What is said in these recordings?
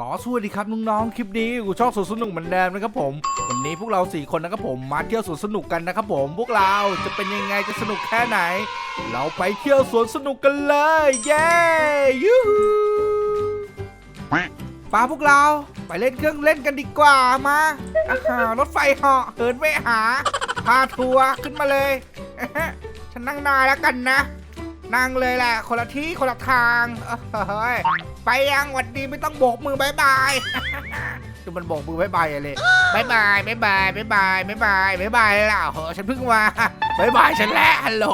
ก็สวัสดีครับน้องๆ คลิปนี้กูชอบสวนสนุกเหมือนเดิมนะครับผม วันนี้พวกเราสี่คนนะครับผมมาเที่ยวสวนสนุกกันนะครับผมพวกเราจะเป็นยังไงจะสนุกแค่ไหน เราไปเที่ยวสวนสนุกกันเลย เย้ยูฮูปาพวกเราไปเล่นเครื่องเล่นกันดีกว่ามาอาฮะรถไฟเหาะเหินไปหา พาทัวร์ขึ้นมาเลย ฉันนั่งนายแล้วกันนะ นั่งเลยแหละคนละที่คนละทางเฮ้ย ไปยังหวัดดีไม่ต้องโบกมือบายบายคือมันโบกมือบายบายอะไรบายบายบายบายบายบายบายบายบายบายแล้วเหรอฉันเพิ่งมาบายบายฉันแล้วฮัลโหล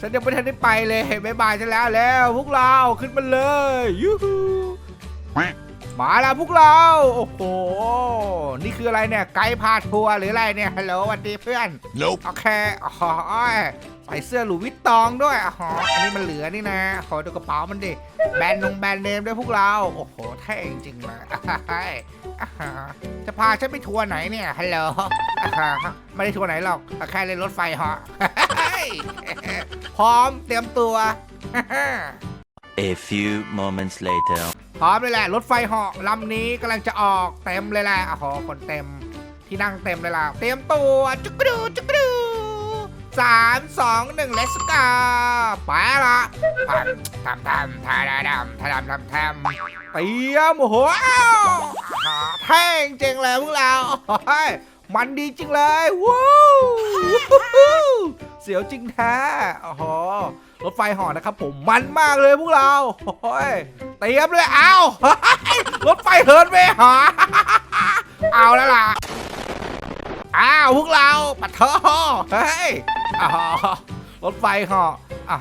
ฉันยังไม่ทันได้ไปเลยบายบายฉันแล้วแล้ว พวกเราขึ้นมาเลยยูฮู มาแล้วพวกเรา โอ้โห นี่คืออะไรเนี่ย ไกด์พาทัวร์หรืออะไรเนี่ย ฮัลโหลสวัสดีเพื่อน Nope. โอเคอ๋อใส่เสื้อหลุยส์วิตตองด้วยอ๋ออันนี้มันเหลือนี่นะขอดูกระเป๋ามันดิ แบรนด์นงแบรนด์เนมด้วยพวกเรา โอ้โหเท่จริงๆเลยอ่าฮะอ่าฮะจะพาฉันไปทัวร์ไหนเนี่ย ฮัลโหลอ่าฮะไม่ได้ทัวร์ไหนหรอก แค่เล่นรถไฟเหาะพร้อมเตรียมตัว A few moments later. พร้อมเลยแหละ รถไฟเหาะลำนี้กำลังจะออกเต็มเลยแหละโอ้โหคนเต็ม ที่นั่งเต็มเลยล่ะ เต็มตัวจุกรูจุกรูสามสองหนึ่งเลสกาไปละทำทำทำทาดาดำทาดำทำทำเตรียมโอ้โหแท่งจริงเลยพวกเราเฮ้ มันดีจริงเลยว้าวเสียวจริงแท้โอ้โหรถไฟเหอนะครับผมมันมากเลยพวกเราโอ้ยเตรียมเลยเอารถไฟเหิร์นไปหาเอาแล้วล่ะอ้าวพวกเราปะเทอเฮ้ยอ๋อรถไฟหาะอ๋อ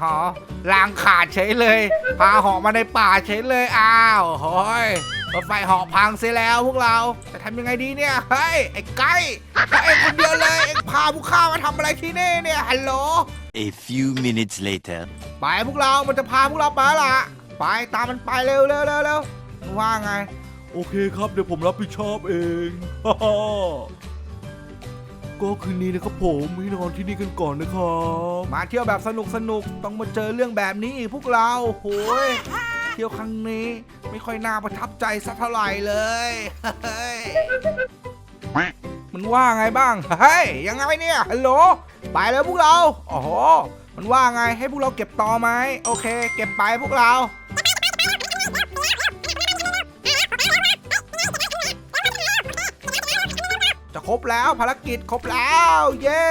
รางขาดเฉยเลย พาหาะมาในป่าเฉยเลยอ้าวโฮ้ย รถไฟเหาะพังเสียแล้วพวกเราจะทำยังไงดีเนี่ยเฮ้ยไอ้ไก่ไอ้เองคนเดียวเลยเองพาพวกข้ามาทำอะไรที่นี่เนี่ยฮัลโหล A few minutes later. ไปพวกเรามันจะพาพวกเราไปแล้วล่ะไปตามมันไปเร็วเร็วเร็วเร็วมันว่าไง โอเคครับเดี๋ยวผมรับผิดชอบเองก็คืนนี้นะครับผมให้นอนที่นี่กันก่อนนะครับ มาเที่ยวแบบสนุกสนุกต้องมาเจอเรื่องแบบนี้อีกพวกเราโหย เที่ยวครั้งนี้ไม่ค่อยน่าประทับใจสักเท่าไหร่เลยเฮ้ยมันว่าไงบ้างเฮ้ยยังไงเนี่ยฮัลโหลไปแล้วพวกเราโอ้โหมันว่าไงให้พวกเราเก็บต่อไหมโอเค เก็บไปพวกเราจะครบแล้วภารกิจครบแล้ว เย้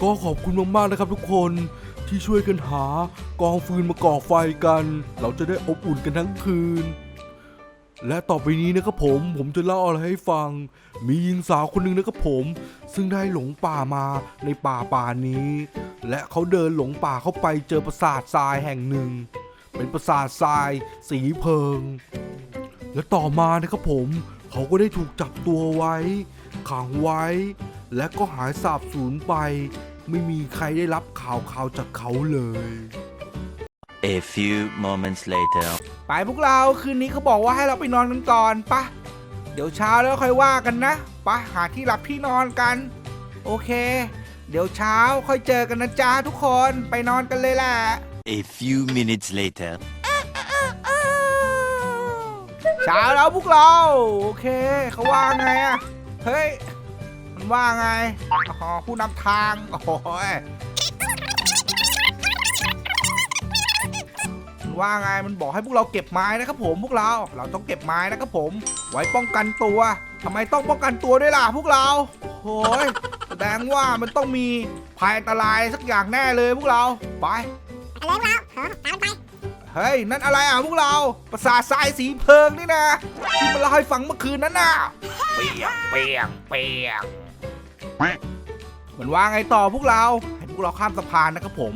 ก็ขอบคุณมากๆนะครับทุกคนที่ช่วยกันหา กองฟืนมาก่อไฟกัน เราจะได้อบอุ่นกันทั้งคืน และต่อไปนี้นะครับผมผมจะเล่าอะไรให้ฟัง มีหญิงสาวคนหนึ่งนะครับผม ซึ่งได้หลงป่ามาในป่าป่านี้ และเขาเดินหลงป่าเข้าไปเจอปราสาททรายแห่งหนึ่ง เป็นปราสาททราย สีเพิง และต่อมานะครับผมเขาก็ได้ถูกจับตัวไว้ ขังไว้ และก็หายสาบสูญไป ไม่มีใครได้รับข่าวข่าวจากเขาเลย A few moments later. ไปพวกเราคืนนี้เขาบอกว่าให้เราไปนอนกันก่อนปะเดี๋ยวเช้าแล้วค่อยว่ากันนะปะหาที่หลับที่นอนกัน โอเค เดี๋ยวเช้าค่อยเจอกันนะจ๊ะทุกคนไปนอนกันเลยแหละ A few minutes later. เช้าแล้วพวกเรา โอเคเขาว่าไงอะเฮ้ยมันว่าไงอ๋อผู้นำทางโอ้ย ว่าไงมันบอกให้พวกเราเก็บไม้นะครับผมพวกเราเราต้องเก็บไม้นะครับผม ไว้ป้องกันตัวทำไมต้องป้องกันตัวด้วยล่ะพวกเราโอ้ยแสดงว่ามันต้องมีภัยอันตรายสักอย่างแน่เลยพวกเราไปอะไรพวกเราเออตามไปเฮ้ยนั่นอะไรอะพวกเราประสาททรายสีเพิงนี่นะที่มาเล่าให้ฟังเมื่อคืนนั้นน่ะเปียงเปียงเปียงเหมือนว่าไงต่อพวกเรา ให้พวกเราข้ามสะพานนะครับผม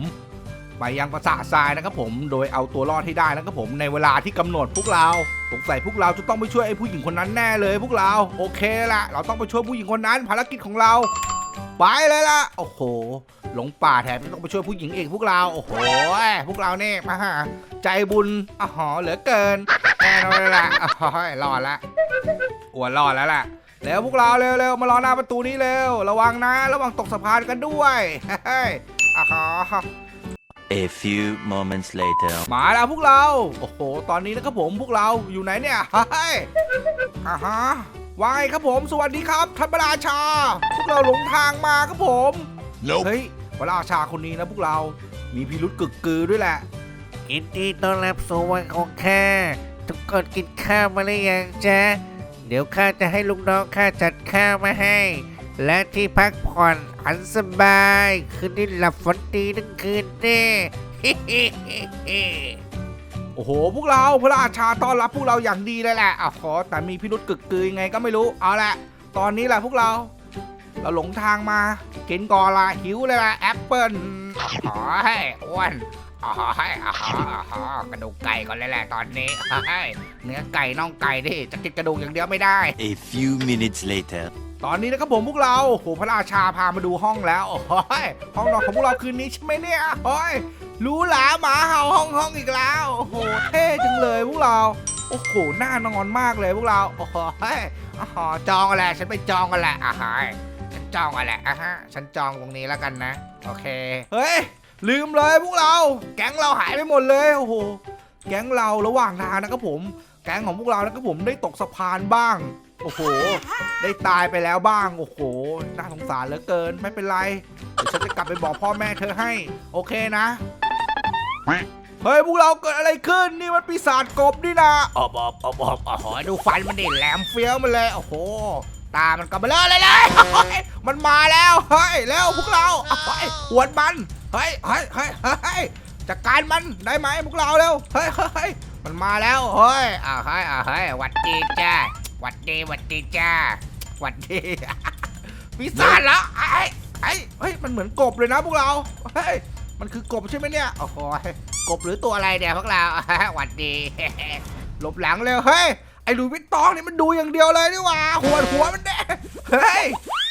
ไปยังปราสาททรายนะครับผมโดยเอาตัวรอดให้ได้นะครับผมในเวลาที่กำหนดพวกเราสงสัยพวกเราจะต้องไปช่วยไอ้ผู้หญิงคนนั้นแน่เลย พวกเราโอเคละเราต้องไปช่วยผู้หญิงคนนั้นภารกิจของเราไปเลยล่ะ โอ้โห หลงป่าแถมยังต้องไปช่วยผู้หญิงเองพวกเรา โอ้โห พวกเราเนี่ยมาหาใจบุญอ๋อเหลือเกินแน่นอนเลยล่ะอ๋อรอดละอวดรอดแล้วล่ะ แล้วพวกเราเร็วๆ มารอหน้าประตูนี้เร็ว ระวังนะ ระวังตกสะพานกันด้วย เฮ้ยอ๋อ A few moments later. มาแล้วพวกเรา โอ้โห ตอนนี้นะครับผมพวกเราอยู่ไหนเนี่ยเฮ้ยอ่าฮะวายครับผม สวัสดีครับท่านพระราชา พวกเราหลงทางมาครับผม Nope. เฮ้ยพระราชาคนนี้นะพวกเรา มีพิรุษกึกกือด้วยแหละยินดีต้อนรับสู่วันของข้าทุกคนกินข้าวมาหรือยังจ๊ะ เดี๋ยวข้าจะให้ลูกน้องข้าจัดข้าวมาให้ และที่พักผ่อนอันสบายคืนนี้หลับฝันดีทั้งคืนแน่โอ้โห พวกเราพระราชาต้อนรับพวกเราอย่างดีเลยแหละอะขอแต่มีพิรุษกึกกือยังไงก็ไม่รู้ เอาละ ตอนนี้แหละพวกเรา เราหลงทางมา กินก่อนละหิวเลยละแอปเปิ้ลอ๋อให้อ้วนอ๋อให้อ๋ออ๋อกระดูกไก่ก่อนเลยแหละตอนนี้เนื้อไก่น่องไก่ดิจะกินกระดูกอย่างเดียวไม่ได้ A few minutes later. ตอนนี้นะครับผมพวกเราโอ้โหพระราชาพามาดูห้องแล้วโอ้ยห้องนอนของพวกเราคืนนี้ใช่ไหมเนี่ยโอ้ยรู้หลาหมาเห่าห้องห้องอีกแล้วโอ้โหเท่จังเลยพวกเราโอ้โหน่านอนมากเลยพวกเราโอ้โหอ๋อจองอะไรฉันไปจองกันแหละอะฮะฉันจองกันแหละอะฮะฉันจองตรงนี้แล้วกันนะโอเคเฮ้ยลืมเลยพวกเรา แก๊งเราหายไปหมดเลยโอ้โหแก๊งเราระหว่างทางนะครับผม แก๊งของพวกเรานะครับผมได้ตกสะพานบ้าง โอ้โห ได้ตายไปแล้วบ้าง โอ้โห น่าสงสารเหลือเกิน ไม่เป็นไร เดี๋ยวฉันจะกลับไปบอกพ่อแม่เธอให้ โอเคนะ เฮ้ย พวกเราเกิดอะไรขึ้น นี่มันปีศาจกบนี่นะออบอบอบอบอ๋อดูฟันมันดิแหลมเฟี้ยวมันเลย โอ้โห ตามันกลับมาเลยเลยเลยเฮ้ยมันมาแล้ว เฮ้ยเร็วพวกเราเฮ้ยหวดมัน เฮ้ย เฮ้ย เฮ้ยเฮ้ยจัดการมันได้ไหมพวกเราเร็ว เฮ้ยเฮ้ยเฮ้ยมันมาแล้ว เฮ้ยอ่าเฮ้ยอ่าเฮ้ยหวัดดีจ้า หวัดดีหวัดดีจ้าหวัดดีปีศาจแล้วไอ้ไอ้เฮ้ยมันเหมือนกบเลยนะพวกเราเฮ้ยมันคือกบใช่ไหมเนี่ยโอ้โหกบหรือตัวอะไรเนี่ยพวกเราหวัดดีหลบหลังเร็วเฮ้ยไอ้หลุยส์วิตตองนี่มันดูอย่างเดียวเลยนี่หว่าหัวหัวมันแดงเฮ้ย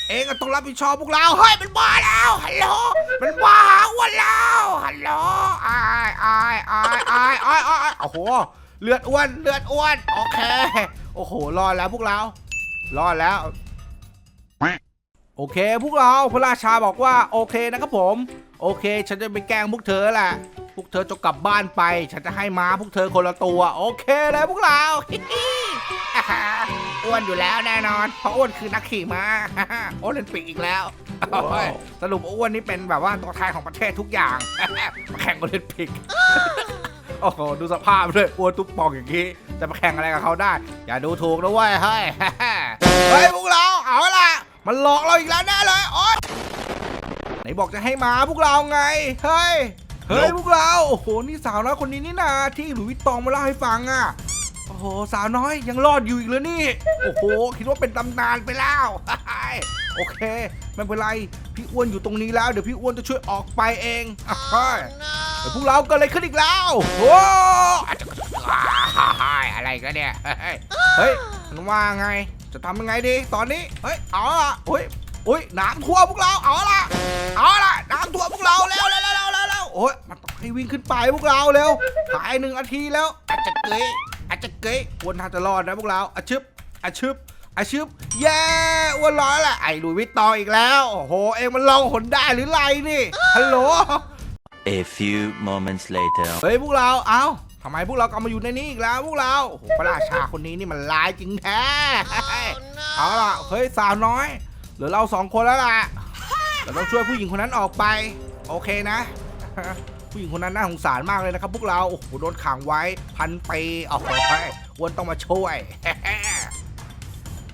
เองก็ต้องรับผิดชอบพวกเราเฮ้ยมันมาแล้วฮัลโหลมันมาหาอ้วนแล้วฮัลโหลอ้ไอ้ไอ้ไอ้ไอ้ไอ้ไอ้โอ้โหเลือดอ้วนเลือดอ้วนโอเค โอ้โห รอดแล้วพวกเรา รอดแล้ว โอเค พวกเราพระราชาบอกว่าโอเคนะครับผม โอเค ฉันจะไปแกล้งพวกเธอแหละ พวกเธอจะกลับบ้านไป ฉันจะให้ม้าพวกเธอคนละตัว โอเคเลยพวกเราอ่าฮะอ้วนอยู่แล้วแน่นอน เพราะอ้วนคือนักขี่ม้าโอลิมปิกอีกแล้วโอ้ยสรุปอ้วนนี่เป็นแบบว่าตัวแทนของประเทศทุกอย่างมาแข่งโอลิมปิก โอ้โหดูสภาพด้วยอ้วนตุ๊บปองอย่างนี้ จะมาแข่งอะไรกับเขาได้ อย่าดูถูกนะเว้ยเฮ้ยเฮ้ยพวกเราเอาละมันหลอกเราอีกแล้วแน่เลยโอ๊ยไหนบอกจะให้มาพวกเราไงเฮ้ยเฮ้ยพวกเราโอ้โหนี่สาวน้อยคนนี้นี่นาที่หลุยส์วิตตองมาเล่าให้ฟังอะโอ้โหสาวน้อยยังรอดอยู่อีกเลยนี่ โอ้โหคิดว่าเป็นตำนานไปแล้วโอเคไม่เป็นไรพี่อ้วนอยู่ตรงนี้แล้วเดี๋ยวพี่อ้วนจะช่วยออกไปเองเฮ้ย เดี๋ยวพวกเราเกิดอะไรขึ้นอีกแล้วโอ้อะไรกันเนี่ยเฮ้ยเฮ้ยมันว่าไง จะทำยังไงดี ตอนนี้ เฮ้ย เอาละเฮ้ยอุ้ยน้ำท่วมพวกเรา เอาละเอาละน้ำท่วมพวกเราเร็วเร็วเร็วเร็วเร็วเร็วโอ้ยมันต้องให้วิ่งขึ้นไปพวกเราเร็วภายหนึ่งนาทีแล้ว อาจจะเกยอาจจะเกยอ้วนน่าจะรอดนะพวกเราอาชึบอาชึบอาชึบเย้อ้วนร้อยละไอ้หลุยส์วิตตองอีกแล้ว โอ้โห เองมันลองหนได้หรือไรนี่ ฮัลโหล A few moments later. เฮ้ยพวกเราเอ้าทำไมพวกเรากลับมาอยู่ในนี้อีกแล้ว พวกเราโอ้โหพระราชาคนนี้นี่มันร้ายจริงแท้ เอาล่ะเฮ้ยสาวน้อยเหลือเราสองคนแล้วล่ะเราต้องช่วยผู้หญิงคนนั้นออกไป โอเคนะ ผู้หญิงคนนั้นน่าสงสารมากเลยนะครับพวกเราโอ้โหโดนขังไว้พันปีโอ้โหอ้วนต้องมาช่วย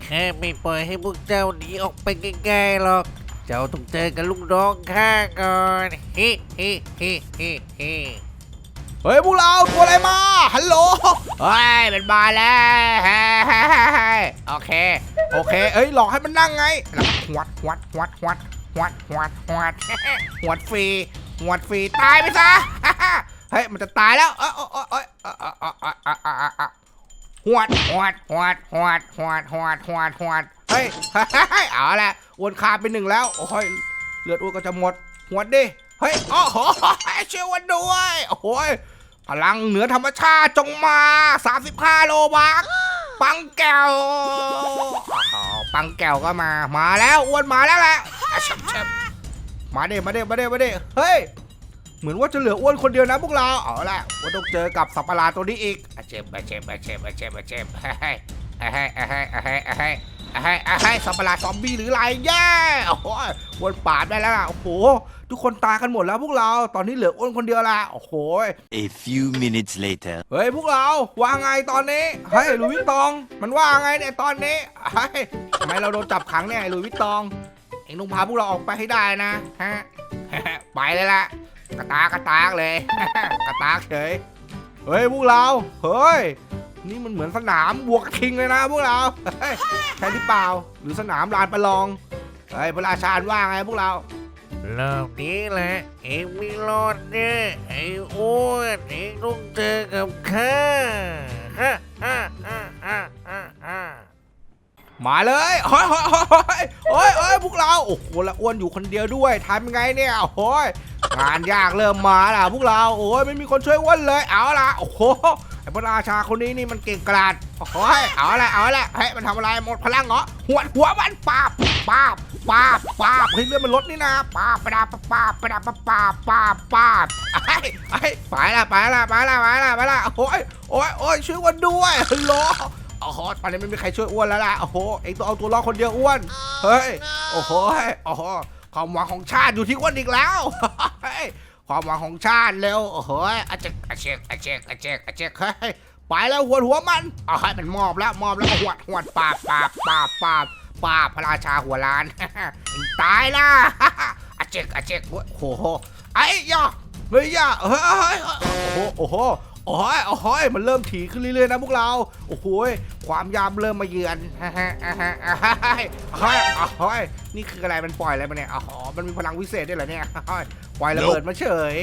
ข้าไม่ปล่อยให้พวกเจ้าหนีออกไปง่ายๆหรอก เจ้าต้องเจอกับลูกน้องข้าก่อนเฮ้เฮ้เฮ้เฮ้เฮ้เฮ้ยพวกเราตัวอะไรมา ฮัลโหลเฮ้ยเป็นมาแล้วโอเค โอเค เอ้ยหลอกให้มันนั่งไงแล้วหวัดหวัดหวัดหวัดหวัดหวัดหวัดหวัดฟรีหวัดฟรีตายไปซะเฮ้ยมันจะตายแล้วเอ้ยเอ้ยเอ้ยเอ้ยเอ้ยเอ้ยเอ้ยเอ้ยเอ้ยเอ้ยหวัดหวัดหวัดหวัดหวัดหวัดหวัดหวัดเฮ้ยเอาละอ้วนขาดไปหนึ่งแล้ว โอ้ยเลือดอ้วนก็จะหมดหวดดิ เฮ้ย โอ้โหช่วยอ้วันด้วย โอ้ยพลังเหนือธรรมชาติจงมา 35 โลบักปังแก้วปังแก้วก็มา มาแล้วอ้วนมาแล้วแหละอะมาเด้มาเด้มาเด้มาเด้เฮ้ย เหมือนว่าจะเหลืออ้วนคนเดียวนะพวกเรา เอาละว่าต้องเจอกับสัปะหลาดตัวนี้อีกเจ็บอาเจ็บอาเจ็บอาเจ็บอาเจ็บเฮ้ยเฮ้ยเฮ้ยเฮ้ย เฮ้ยเฮ้ยเฮ้ยเฮ้ยสัตว์ประหลาดซอมบี้หรืออะไรแย่โอ้โหอ้วนปาดได้แล้วล่ะโอ้โห ทุกคนตายกันหมดแล้วพวกเราตอนนี้เหลืออ้วนคนเดียวละโอ้โห A few minutes later. เฮ้ยพวกเราว่าไงตอนนี้เฮ้ยหลุยส์วิตตอง มันว่าไงเนี่ยตอนนี้เฮ้ยทำไมเราโดนจับขังเนี่ยไอ้หลุยส์วิตตอง เอ็งต้องพาพวกเราออกไปให้ได้นะฮะ ไปเลยละกระตากกระตากเลย กระตากเฉยเฮ้ยพวกเราเฮ้ย นี่มันเหมือนสนามบวกบคิงเลยนะพวกเราเฮ้ยใช่หรือเปล่า หรือสนามลานประลองเฮ้ยพระราชาว่าไงพวกเรารอบนี้แหละเองไม่รอดเนี่ยไอ้อ้วนเองต้องเจอกับข้าฮ่าฮ่าฮ่าฮ่าฮ่าฮ่ามาเลยเฮ้ยเฮ้ยเฮ้ยเฮ้ยเฮ้ยพวกเรา โอ้โหละอ้วนอยู่คนเดียวด้วยทำยังไงเนี่ยโอ้ย งานยากเริ่มมาล่ะพวกเราโอ้ยไม่มีคนช่วยอ้วนเลยเอาละโอ้โหไอ้พระราชาคนนี้นี่มันเก่งกราดโอ้ยเอาละเอาละเฮ้ยมันทำอะไรหมดพลังเหรอหัวหัวมันปาบปาบปาบปาบเฮ้ยเลือดมันลดนี่นะปาบปาบปาบปาบปาบปาบปาบปาบไอ้ไอ้ไปละไปละไปละไปละไปละโอ้ยโอ้ยโอ้ยช่วยอ้วนด้วยฮัลโหลโอ้โหตอนนี้ไม่มีใครช่วยอ้วนแล้วล่ะโอ้โหเองต้องเอาตัวรอดคนเดียวอ้วนเฮ้ยโอ้โหโอ้โหความหวังของชาติอยู่ที่อ้วนอีกแล้ว ความหวังของชาติเร็วโอ้โหอาเจกอาเจกอาเจกอาเจกอาเจกเฮ้ยไปแล้วหัวหัวมันเอาให้มันมอบแล้วมอบแล้วก็หวดหวดปาบปาบปาบปาบปาบพระราชาหัวล้านตายละอาเจกอาเจกโอ้โหไอ้ยาเฮ้ยยาเฮ้ยเฮ้ยโอ้โหโอ้โห โอ้ยโอ้ยมันเริ่มถี่ขึ้นเรื่อยๆนะพวกเรา โอ้โหยความยามเริ่มมาเยือนฮ่าฮ่าฮ่าฮ่าฮ่าฮ่าฮ่านี่คืออะไรมันปล่อยอะไรมาเนี่ยอ๋อมันมีพลังวิเศษด้วยเหรอเนี่ยฮ่าปล่อยระเบิดมาเฉย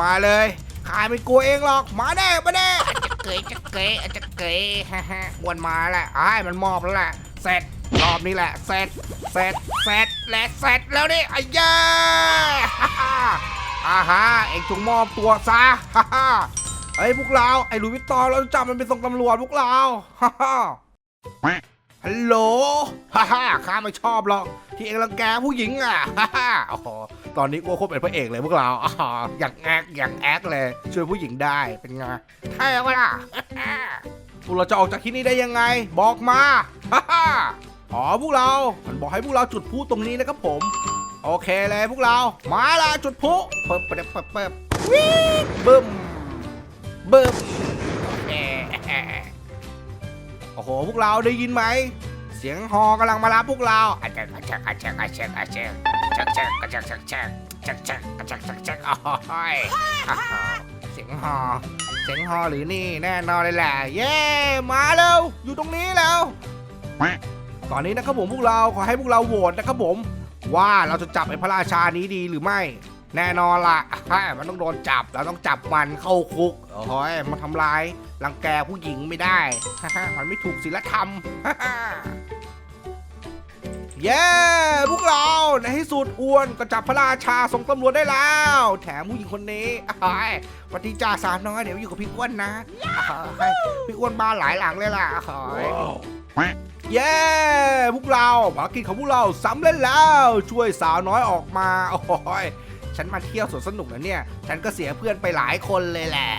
มาเลยขายไม่กลัวเองหรอก มาแน่มาแน่อาจจะเกยจะเกยอาจจะเกยฮ่าฮ่าวนมาแหละไอ้ายมันมอบแล้วแหละเสร็จรอบนี้แหละเสร็จเสร็จเสร็จและเสร็จแล้วนี่อ้ยาฮ่าฮ่าอ่าฮะเอ็งจงมอบตัวซะฮ่าฮ่า ไอ้ยพวกเราไอ้ลุยส์วิตตองเราจับมันไปส่งตำรวจพวกเราฮ่าฮ่าฮัลโหลฮ่าฮ่าข้าไม่ชอบหรอกที่เองรังแกผู้หญิงอะฮ่าฮ่าโอ้โหตอนนี้กูคบเป็นพระเอกเลยพวกเราอ๋ออย่างแอคอย่างแอคเลย ช่วยผู้หญิงได้เป็นไงใช่ไหมล่ะฮ่าฮ่าพวกเราจะออกจากที่นี่ได้ยังไง บอกมาฮ่าฮ่าอ๋อพวกเรามันบอกให้พวกเราจุดพลุตรงนี้นะครับผม โอเคเลยพวกเรา มาละจุดพลุเปิบเปิบเปิบเปิบวิ่งบึ้ม บึ้มแอะโอ้โห พวกเราได้ยินไหม เสียงฮอกำลังมารับพวกเราอาจักอาจักอาจักอาจักอาจักจักจักชักจักจักจักจักอาจักจักจักโอ้ยเสียงฮอเสียงฮอหรือนี่แน่นอนเลยแหละเย้มาเร็วอยู่ตรงนี้แล้วตอนนี้นะครับผมพวกเราขอให้พวกเราโหวตนะครับผม ว่าเราจะจับไอ้พระราชานี้ดีหรือไม่ แน่นอนละมันต้องโดนจับ เราต้องจับมันเข้าคุกโอ้ยมาทำลายรังแกผู้หญิงไม่ได้ มันไม่ถูกศีลธรรม เย้ พวกเราในที่สุดอ้วนก็จับพระราชาส่งตำรวจได้แล้ว แถมผู้หญิงคนนี้อ้ยปฏิจาสาวน้อยเดี๋ยวอยู่กับพี่อ้วนนะพี่อ้วนบ้าหลายหลังเลยล่ะอ้ายเย้ พวกเราภารกิจของพวกเราสำเร็จแล้ว ช่วยสาวน้อยออกมา โอ้ย ฉันมาเที่ยวสวนสนุกนะเนี่ย ฉันก็เสียเพื่อนไปหลายคนเลยแหละ